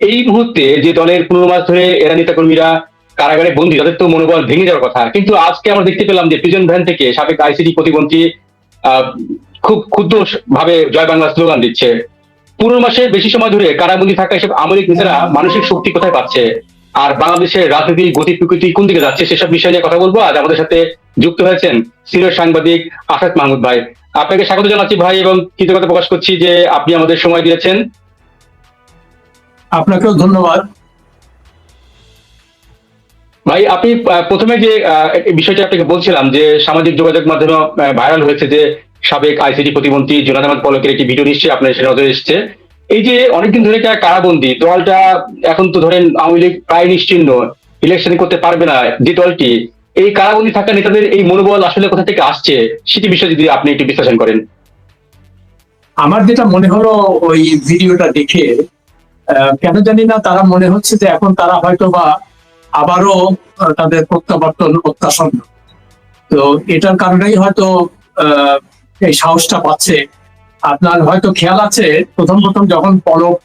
এই মুহূর্তে যে দলের পনেরো মাস ধরে এরা নেতা কর্মীরা কারাগারে বন্দী, তাদের তো মনোবল ভেঙে যাওয়ার কথা। কিন্তু আজকে আমরা দেখতে পেলাম যে প্রিজন ভ্যান থেকে সাবেক আইসিডি প্রতিমন্ত্রী খুব ক্ষুদ্র ভাবে জয় বাংলা স্লোগান দিচ্ছে। পনেরো মাসের বেশি সময় ধরে কারাবন্দী থাকা এসব আমলিক নেতারা মানসিক শক্তি কোথায় পাচ্ছে? আর বাংলাদেশের রাজনীতির গতি প্রকৃতি কোন দিকে যাচ্ছে সেসব বিষয় নিয়ে কথা বলব। আজ আমাদের সাথে যুক্ত হয়েছেন সিনিয়র সাংবাদিক আসাদ মাহমুদ ভাই। আপনাকে স্বাগত জানাচ্ছি ভাই এবং কৃতজ্ঞতা প্রকাশ করছি যে আপনি আমাদের সময় দিয়েছেন। আপনাকেও ধন্যবাদ। ভাই আপনি প্রথমে যে বিষয়টা আপনাকে বলছিলাম যে সামাজিক যোগাযোগ মাধ্যমে ভাইরাল হয়েছে যে সাবেক আইসিডি প্রতিমন্ত্রী জোনাদ আহমদ পলকের একটি ভিডিও নিশ্চয়ই আপনার সে নজরে এসেছে। এই যে অনেকদিন ধরে একটা কারাবন্দী দলটা এখন তো ধরেন আওয়ামী লীগ প্রায় নিশ্চিহ্ন ইলেকশন করতে পারবে না যে দলটি। এই কারাবন্দী থাকা নেতাদের এই মনোবল আসলে কোথা থেকে আসছে সেটি বিষয়ে যদি আপনি একটু বিশ্লেষণ করেন। আমার যেটা মনে হলো ওই ভিডিওটা দেখে কেন জানি না, তারা মনে হচ্ছে যে এখন তারা হয়তো বা আবারও তাদের প্রত্যাবর্তন প্রত্যাসন্ন তো এটার কারণেই হয়তো এই সাহসটা পাচ্ছে। আপনার হয়তো খেয়াল আছে, প্রথম প্রথম যখন পলক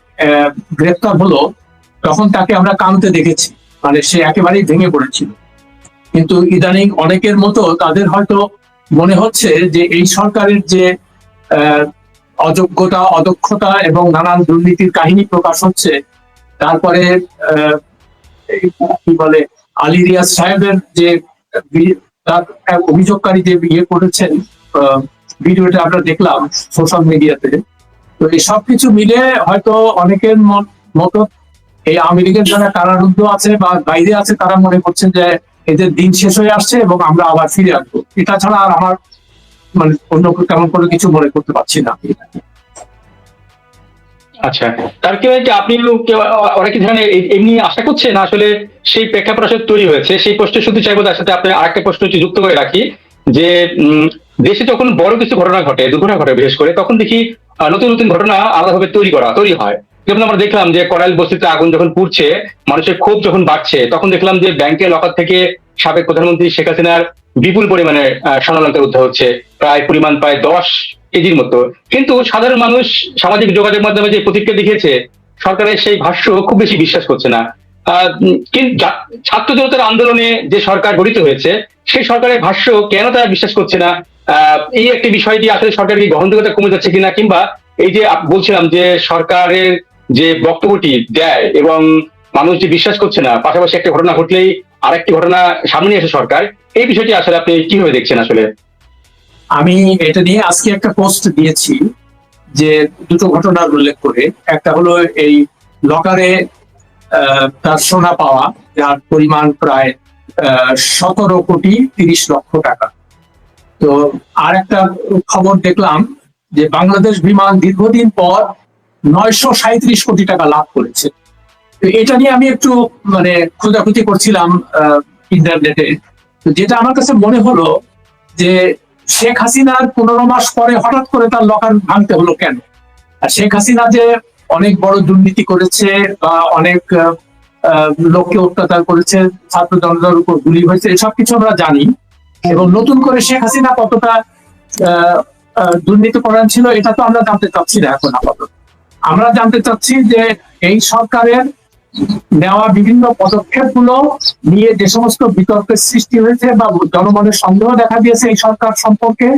গ্রেপ্তার হলো, তখন তাকে আমরা কানতে দেখেছি। মানে সে একেবারেই ভেঙে পড়েছিল। কিন্তু ইদানিং অনেকের মতো তাদের হয়তো মনে হচ্ছে যে এই সরকারের যে অযোগ্যতা, অদক্ষতা এবং নানান দুর্নীতির কাহিনী প্রকাশ হচ্ছে। তারপরে কি বলে, আলী রিয়াজ সাহেবের যে তার অভিযোগকারী যে ইয়ে করেছেন ভিডিওটা আমরা দেখলাম সোশ্যাল মিডিয়াতে। তো এই সব কিছু মিলে হয়তো অনেকের মতো এই আওয়ামী লীগের যারা কারারুদ্ধ আছে বা বাইরে আছে, তারা মনে করছেন যে এদের দিন শেষ হয়ে আসছে এবং আমরা আবার ফিরে আসব। এটা ছাড়া আর আমার মানে অন্য তেমন কোনো কিছু মনে করতে পারছি না। আচ্ছা তার কি আপনি এমনি আশা আসলে সেই তৈরি হয়েছে? সেই শুধু চাইব তার সাথে আরেকটা প্রশ্ন যুক্ত করে রাখি, যে দেশে যখন বড় কিছু ঘটনা ঘটে, দুর্ঘটনা ঘটে বিশেষ করে, তখন দেখি নতুন নতুন ঘটনা আলাদাভাবে তৈরি করা, তৈরি হয়। যেমন আমরা দেখলাম যে, করাইল বস্তিতে আগুন যখন পুড়ছে, মানুষের ক্ষোভ যখন বাড়ছে, তখন দেখলাম যে, ব্যাংকের লকার থেকে সাবেক প্রধানমন্ত্রী শেখ হাসিনার বিপুল পরিমাণে স্বর্ণালঙ্কার উদ্ধার হচ্ছে, প্রায় পরিমাণ প্রায় দশ কেজির মতো। কিন্তু সাধারণ মানুষ সামাজিক যোগাযোগ মাধ্যমে যে প্রতিক্রিয়া দেখিয়েছে, সরকারের সেই ভাষ্য খুব বেশি বিশ্বাস করছে না। ছাত্র জনতার আন্দোলনে যে সরকার গঠিত হয়েছে, সেই সরকারের ভাষ্য কেন তারা বিশ্বাস করছে না? এই একটি বিষয়টি আসলে সরকারের গ্রহণযোগ্যতা কমে যাচ্ছে কিনা, কিংবা এই যে বলছিলাম যে সরকারের যে বক্তব্যটি দেয় এবং মানুষ যে বিশ্বাস করছে না, পাশাপাশি একটা ঘটনা ঘটলেই আরেকটি ঘটনা সামনে এসে সরকার। এই বিষয়টি আসলে আপনি কীভাবে দেখছেন আসলে? আমি এটা নিয়ে আজকে একটা পোস্ট দিয়েছি যে দুটো ঘটনার উল্লেখ করে। একটা হলো এই লকারে তার সোনা পাওয়া, যার পরিমাণ প্রায় সতেরো কোটি তিরিশ লক্ষ টাকা। তো আর একটা খবর দেখলাম যে বাংলাদেশ বিমান দীর্ঘদিন পর নয়শো সাঁত্রিশ কোটি টাকা লাভ করেছে। এটা নিয়ে আমি একটু মানে খোঁজাখুঁজি করছিলাম ইন্টারনেটে যেটা আমার কাছে মনে হলো যে, শেখ হাসিনার পনেরো মাস পরে হঠাৎ করে তার লকার ভাঙতে হলো কেন? আর শেখ হাসিনা যে অনেক বড় দুর্নীতি করেছে বা অনেক লোককে অত্যাচার করেছে ছাত্র জনতার উপর গুলি হয়েছে, এসব কিছু আমরা জানি। এবং নতুন করে শেখ হাসিনা কতটা দুর্নীতি পরায়ণ ছিল, এটা তো আমরা জানতে চাচ্ছি না এখন আপাতত। আমরা জানতে চাচ্ছি যে এই সরকারের নেওয়া বিভিন্ন পদক্ষেপগুলো নিয়ে যে সমস্ত বিতর্কের সৃষ্টি হয়েছে বা জনমনের সন্দেহ দেখা দিয়েছে এই সরকার সম্পর্কে,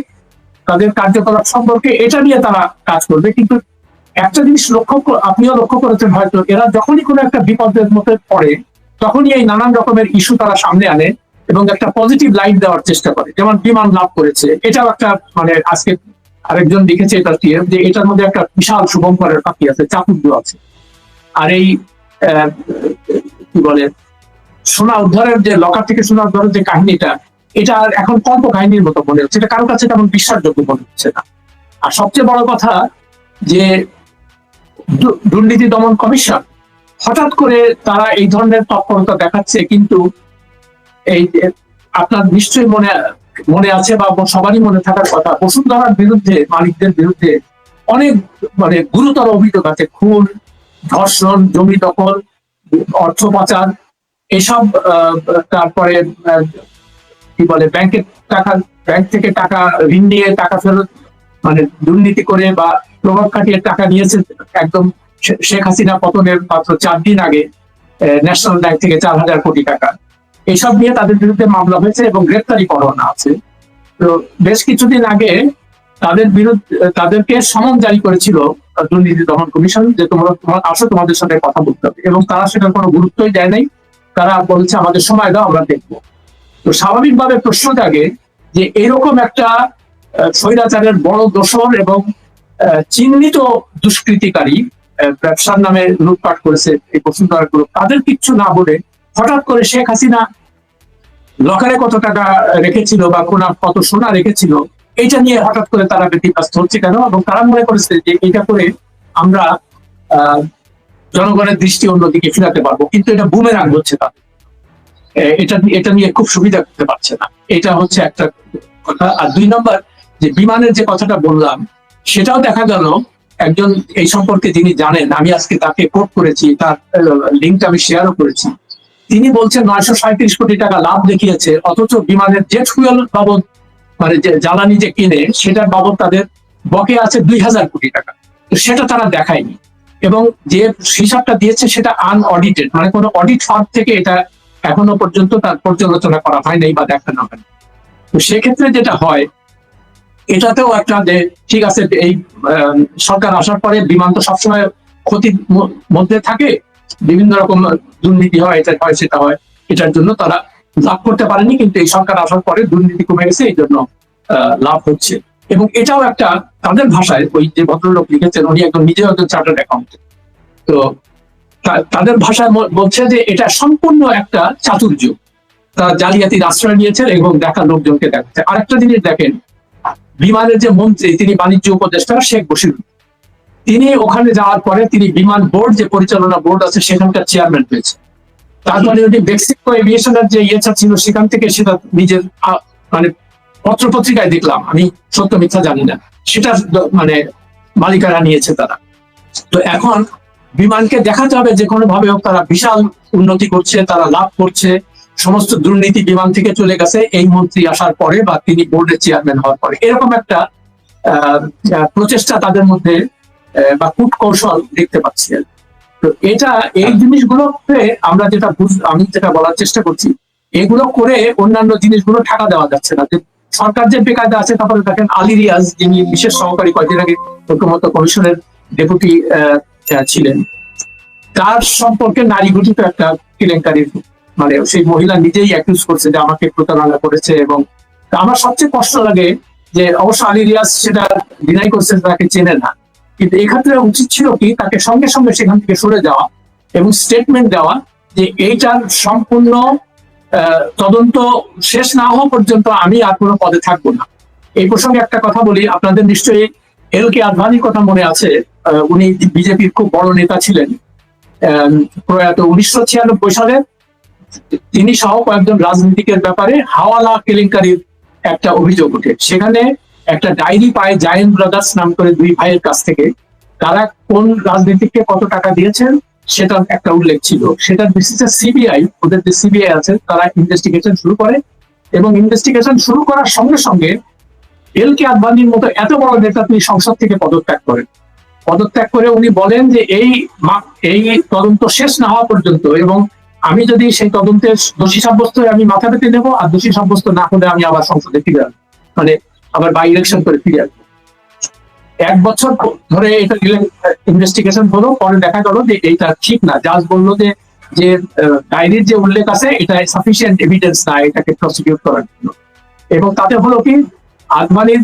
তাদের কার্যকলাপ সম্পর্কে, এটা নিয়ে তারা কাজ করবে। কিন্তু একটা জিনিস লক্ষ্য আপনিও লক্ষ্য করেছেন হয়তো, এরা যখনই কোনো একটা বিপদের মধ্যে পড়ে, তখনই এই নানান রকমের ইস্যু তারা সামনে আনে এবং একটা পজিটিভ লাইট দেওয়ার চেষ্টা করে। যেমন বিমান লাভ করেছে। এটাও একটা মানে আজকে আরেকজন লিখেছে এটা যে এটার মধ্যে একটা বিশাল শুভঙ্করের পাখি আছে চাকুদ্দ আছে। আর এই কি বলে, সোনা উদ্ধারের যে লকার থেকে সোনা উদ্ধারের যে কাহিনীটা, এটা এখন কল্প কাহিনীর মতো মনে হচ্ছে। এটা কারোর কাছে তেমন বিশ্বাসযোগ্য মনে হচ্ছে না। আর সবচেয়ে বড় কথা যে দুর্নীতি দমন কমিশন হঠাৎ করে তারা এই ধরনের তৎপরতা দেখাচ্ছে, কিন্তু এই আপনার নিশ্চয়ই মনে মনে আছে বা সবারই মনে থাকার কথা, বসুন্ধরার বিরুদ্ধে, মালিকদের বিরুদ্ধে অনেক মানে গুরুতর অভিযোগ আছে। খুন ধর্ষণ, জমি দখল, অর্থ পাচার, এসব তারপরে কি বলে ব্যাংকের টাকা ব্যাংক থেকে টাকা, ঋণ নিয়ে টাকা ফেরত মানে দুর্নীতি করে বা প্রভাব খাটিয়ে টাকা নিয়েছে একদম শেখ হাসিনা পতনের মাত্র চার দিন আগে ন্যাশনাল ব্যাংক থেকে চার হাজার কোটি টাকা। এইসব নিয়ে তাদের বিরুদ্ধে মামলা হয়েছে এবং গ্রেপ্তারি পরোয়ানা আছে। তো বেশ কিছুদিন আগে তাদের বিরুদ্ধে, তাদেরকে সমন জারি করেছিল দুর্নীতি দমন কমিশন যে তোমরা তোমার আসো, তোমাদের সাথে কথা বলতে হবে। এবং তারা সেটার কোনো গুরুত্বই দেয় নাই। তারা বলছে, আমাদের সময় দাও, আমরা দেখব। তো স্বাভাবিকভাবে প্রশ্ন জাগে যে এরকম একটা স্বৈরাচারের বড় দোষর এবং চিহ্নিত দুষ্কৃতিকারী ব্যবসার নামে লুটপাট করেছে এই বসুন্ধরা গ্রুপ তাদের কিচ্ছু না বলে হঠাৎ করে শেখ হাসিনা লকারে কত টাকা রেখেছিল বা কোন কত সোনা রেখেছিল এইটা নিয়ে হঠাৎ করে তারা ব্যতিব্যস্ত হচ্ছে কেন? এবং তারা মনে করেছে যে এটা করে আমরা জনগণের দৃষ্টি অন্যদিকে ফিরাতে পারব। কিন্তু এটা বুমেরাং হচ্ছে তাদের এটা এটা নিয়ে খুব সুবিধা করতে পারছে না। এটা হচ্ছে একটা কথা। আর দুই নম্বর, যে বিমানের যে কথাটা বললাম, সেটাও দেখা গেল একজন, এই সম্পর্কে যিনি জানেন, আমি আজকে তাকে কোট করেছি, তার লিঙ্কটা আমি শেয়ারও করেছি। তিনি বলছেন নয়শো সাঁত্রিশ কোটি টাকা লাভ দেখিয়েছে, অথচ বিমানের জেট ফুয়েল বাবদ মানে যে জ্বালানি যে কিনে, সেটার বাবদ তাদের বকে আছে দুই হাজার কোটি টাকা। সেটা তারা দেখায়নি। এবং যে হিসাবটা দিয়েছে, সেটা আনঅডিটেড মানে কোনো অডিট ফার্ম থেকে এটা এখনও পর্যন্ত তার পর্যালোচনা করা হয় নাই বা দেখানো হয় তো সেক্ষেত্রে যেটা হয়, এটাতেও একটা যে, ঠিক আছে, এই সরকার আসার পরে বিমান তো সবসময় ক্ষতির মধ্যে থাকে, বিভিন্ন রকম দুর্নীতি হয়, এটা হয়, সেটা হয়, এটার জন্য তারা লাভ করতে পারেনি, কিন্তু এই সরকার আসার পরে দুর্নীতি কমে গেছে, এই জন্য লাভ হচ্ছে। এবং এটাও একটা তাদের ভাষায় ওই যে ভদ্রলোক লিখেছেন, উনি একদম নিজেও একজন চার্টার্ড অ্যাকাউন্ট তো তাদের ভাষায় বলছে যে এটা সম্পূর্ণ একটা চাতুর্য। তারা জালিয়াতির আশ্রয় নিয়েছেন এবং দেখা লোকজনকে দেখাচ্ছে। আরেকটা জিনিস দেখেন, বিমানের যে মন্ত্রী, তিনি বাণিজ্য উপদেষ্টা শেখ বসির তিনি ওখানে যাওয়ার পরে তিনি বিমান বোর্ড, যে পরিচালনা বোর্ড আছে, সেখানকার চেয়ারম্যান তারপরে উনি মেক্সিকো এভিয়েশনের যে ইয়েটা ছিল, সেখান থেকে সেটা নিজের মানে পত্র পত্রিকায় দেখলাম। আমি সত্য মিথ্যা জানি না। সেটা মানে মালিকারা নিয়েছে তারা। তো এখন বিমানকে দেখাতে হবে যে কোনো ভাবে হোক তারা বিশাল উন্নতি করছে, তারা লাভ করছে। সমস্ত দুর্নীতি বিমান থেকে চলে গেছে। এই মন্ত্রী আসার পরে বা তিনি বোর্ডের চেয়ারম্যান হওয়ার পরে। এরকম একটা প্রচেষ্টা তাদের মধ্যে বা কূট কৌশল দেখতে পাচ্ছি। তো এটা, এই জিনিসগুলোকে আমরা যেটা আমি যেটা বলার চেষ্টা করছি, এগুলো করে অন্যান্য জিনিসগুলো ঠাকা দেওয়া যাচ্ছে না। সরকার যে বেকায়দা আছে, তারপরে দেখেন আলী রিয়াজ যিনি বিশেষ সহকারী কয়েকদিন আগে ঐক্যমত্য কমিশনের ডেপুটি ছিলেন, তার সম্পর্কে নারী ঘটিত একটা কেলেঙ্কারি মানে সেই মহিলা নিজেই অ্যাকিউজ করছে যে আমাকে প্রতারণা করেছে এবং আমার সবচেয়ে কষ্ট লাগে যে অবশ্য আলী রিয়াজ সেটা ডিনাই করছে, তাকে চেনে না। কিন্তু এক্ষেত্রে উচিত ছিল কি, তাকে সঙ্গে সঙ্গে সেখান থেকে সরে যাওয়া এবং স্টেটমেন্ট দেওয়া যে এইটার সম্পূর্ণ তদন্ত শেষ না হওয়া পর্যন্ত আমি আর কোনো পদে থাকব না। এই প্রসঙ্গে একটা কথা বলি, আপনাদের নিশ্চয়ই এল কে আদভানির কথা মনে আছে উনি বিজেপির খুব বড় নেতা ছিলেন। প্রয়াত উনিশশো ছিয়ানব্বই সালে। তিনি সহ কয়েকজন রাজনীতিকের ব্যাপারে হাওয়ালা কেলেঙ্কারির একটা অভিযোগ ওঠে। সেখানে একটা ডায়েরি পায় জায়েন্ট ব্রাদার্স নাম করে দুই ভাইয়ের কাছ থেকে। তারা কোন রাজনীতিককে কত টাকা দিয়েছেন সেটার একটা উল্লেখ ছিল। সেটার বেসিসে সিবিআই, ওদের যে সিবিআই আছে, তারা ইনভেস্টিগেশন শুরু করে এবং ইনভেস্টিগেশন শুরু করার সঙ্গে সঙ্গে এল কে আদবানির মতো এত বড় নেতা তিনি সংসদ থেকে পদত্যাগ করেন। পদত্যাগ করে উনি বলেন যে এই এই তদন্ত শেষ না হওয়া পর্যন্ত এবং আমি যদি সেই তদন্তের দোষী সাব্যস্ত আমি মাথা পেতে নেব আর দোষী সাব্যস্ত না হলে আমি আবার সংসদে ফিরে মানে আবার বাই ইলেকশন করে ফিরে আসব। এক বছর ধরে এটা ইনভেস্টিগেশন হলো, পরে দেখা গেল যে এটা ঠিক না। জাজ বলল যে যে ডায়েরির যে উল্লেখ আছে, এটা সাফিসিয়েন্ট এভিডেন্স না, এটাকে প্রসিকিউট করার জন্য। এবং তাতে হলো কি আদমানির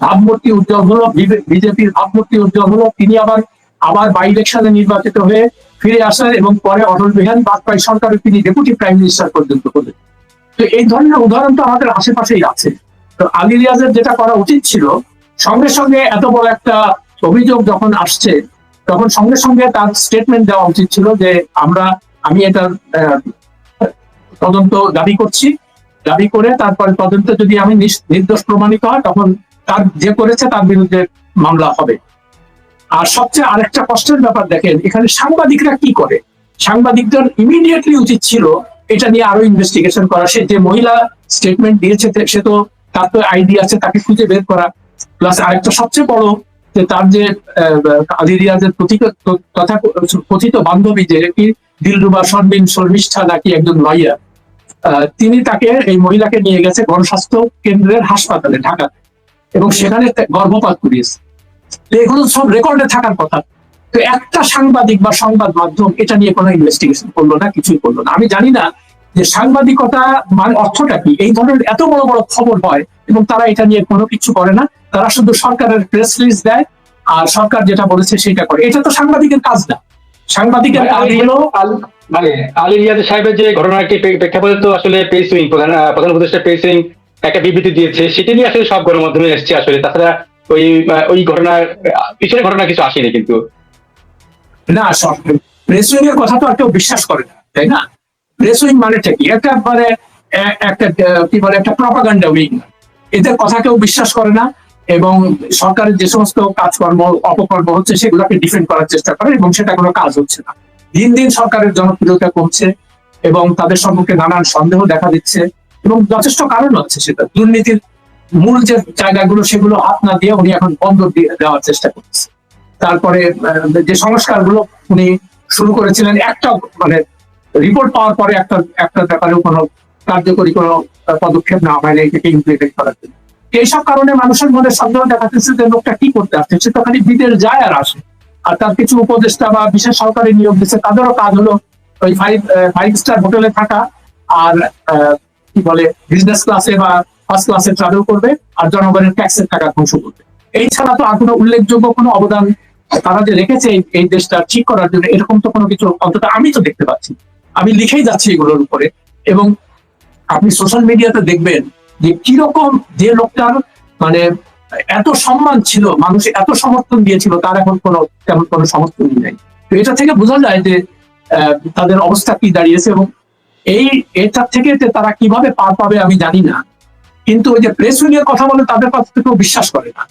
ভাবমূর্তি উজ্জ্বল হলো বিজেপির ভাবমূর্তি উজ্জ্বল হলো, তিনি আবার আবার বাই ইলেকশনে নির্বাচিত হয়ে ফিরে আসেন এবং পরে অটল বিহারী বাজপেয়ী সরকারের তিনি ডেপুটি প্রাইম মিনিস্টার পর্যন্ত হলেন। তো এই ধরনের উদাহরণ তো আমাদের আশেপাশেই আছে। তো আলী রিয়াজের যেটা করা উচিত ছিল, সঙ্গে সঙ্গে এত বড় একটা অভিযোগ যখন আসছে, তখন সঙ্গে সঙ্গে তার স্টেটমেন্ট দেওয়া উচিত ছিল যে আমরা, আমি এটা তদন্ত দাবি করছি। দাবি করে তারপরে তদন্তে যদি আমি নির্দোষ প্রমাণিত হয়, তখন তার যে করেছে তার বিরুদ্ধে মামলা হবে। আর সবচেয়ে আরেকটা কষ্টের ব্যাপার দেখেন, এখানে সাংবাদিকরা কি করে? সাংবাদিকদের ইমিডিয়েটলি উচিত ছিল এটা নিয়ে আরও ইনভেস্টিগেশন করা। সে যে মহিলা স্টেটমেন্ট দিয়েছে, সে তো তার তো আইডি আছে তাকে খুঁজে বের করা। প্লাস আরেকটা সবচেয়ে বড় যে তার যে আহ, কালী রিয়াজের তথা কথিত বান্ধবী যে কি দিলরুবা সরমিন শর্মিষ্ঠা নাকি একজন লয়ার তিনি তাকে এই মহিলাকে নিয়ে গেছে গণস্বাস্থ্য কেন্দ্রের হাসপাতালে ঢাকাতে। এবং সেখানে গর্ভপাত করিয়েছে। এগুলো সব রেকর্ডে থাকার কথা। তো একটা সাংবাদিক বা সংবাদ মাধ্যম এটা নিয়ে কোনো ইনভেস্টিগেশন করল না কিছুই করল না। আমি জানি না যে সাংবাদিকতা মানে অর্থটা কি? এই ধরনের এত বড় বড় খবর হয় এবং তারা এটা নিয়ে কোনো কিছু করে না। তারা শুধু সরকারের প্রেস রিলিজ দেয় আর সরকার যেটা বলেছে সেটা করে। এটা তো সাংবাদিকের কাজ না। সাংবাদিকের কাজ হলো মানে আলী সাহেবের যে ঘটনাটি প্রেক্ষাপটে তো আসলে পেস প্রধান প্রধান উপদেষ্টা পেস একটা বিবৃতি দিয়েছে। সেটি নিয়ে আসলে সব গণমাধ্যমে এসছে আসলে। তাছাড়া ওই ওই ঘটনার পিছনে ঘটনা কিছু আসেনি কিন্তু। না প্রেস এর কথা তো আর কেউ বিশ্বাস করে না তাই না? প্রেস উইং মানেটা কি? একটা মানে একটা কি বলে, একটা প্রপাগান্ডা উইং এদের কথা কেউ বিশ্বাস করে না এবং সরকারের যে সমস্ত কাজকর্ম, অপকর্ম হচ্ছে, সেগুলোকে ডিফেন্ড করার চেষ্টা করে এবং সেটা কোনো কাজ হচ্ছে না। দিন দিন সরকারের জনপ্রিয়তা কমছে এবং তাদের সম্পর্কে নানান সন্দেহ দেখা দিচ্ছে এবং যথেষ্ট কারণ হচ্ছে সেটা। দুর্নীতির মূল যে জায়গাগুলো, সেগুলো হাত না দিয়ে উনি এখন বন্ধ দেওয়ার চেষ্টা করছে। তারপরে যে সংস্কারগুলো উনি শুরু করেছিলেন, একটা মানে রিপোর্ট পাওয়ার পরে একটা একটা ব্যাপারেও কোনো কার্যকরী কোনো পদক্ষেপ নেওয়া হয়নি, এটাকে ইমপ্লিমেন্ট করার জন্য। এইসব কারণে মানুষের মনে সন্দেহ দেখাতেছে যে লোকটা কি করতে আসছে। সে তো খালি বিদেশ যায় আর আসে। আর তার কিছু উপদেষ্টা বা বিশেষ সরকারি নিয়োগ দিচ্ছে তাদেরও কাজ হলো ওই ফাইভ ফাইভ স্টার হোটেলে থাকা আর কি বলে বিজনেস ক্লাসে বা ফার্স্ট ক্লাসে ট্রাভেল করবে আর জনগণের ট্যাক্সের টাকা ধ্বংস করবে। এই ছাড়া তো আর কোনো উল্লেখযোগ্য কোনো অবদান তারা যে রেখেছে এই- দেশটা ঠিক করার জন্য, এরকম তো কোনো কিছু অন্তত আমি তো দেখতে পাচ্ছি না। আমি লিখেই যাচ্ছি এগুলোর উপরে। এবং আপনি সোশ্যাল মিডিয়াতে দেখবেন যে কীরকম যে লোকটার মানে এত সম্মান ছিল, মানুষ এত সমর্থন দিয়েছিল, তার এখন কোনো তেমন কোনো সমর্থনই নাই। তো এটা থেকে বোঝা যায় যে তাদের অবস্থা কি দাঁড়িয়েছে এবং এই, এটা থেকে তারা কীভাবে পার পাবে আমি জানি না। কিন্তু ওই যে প্রেস উইংয়ের কথা বলে তাদের তো কেউ বিশ্বাস করে না।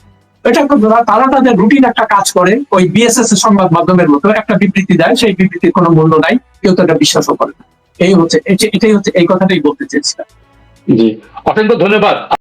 এটা তারা- তাদের রুটিন একটা কাজ করে, ওই বিএসএস এর সংবাদ মাধ্যমের মতো একটা বিবৃতি দেয়, সেই বিবৃতির কোনো মূল্য নাই, কেউ তো এটা বিশ্বাসও করে না। এই হচ্ছে, এটাই হচ্ছে, এই কথাটাই বলতে চেয়েছিলাম। জি। অসংখ্য ধন্যবাদ।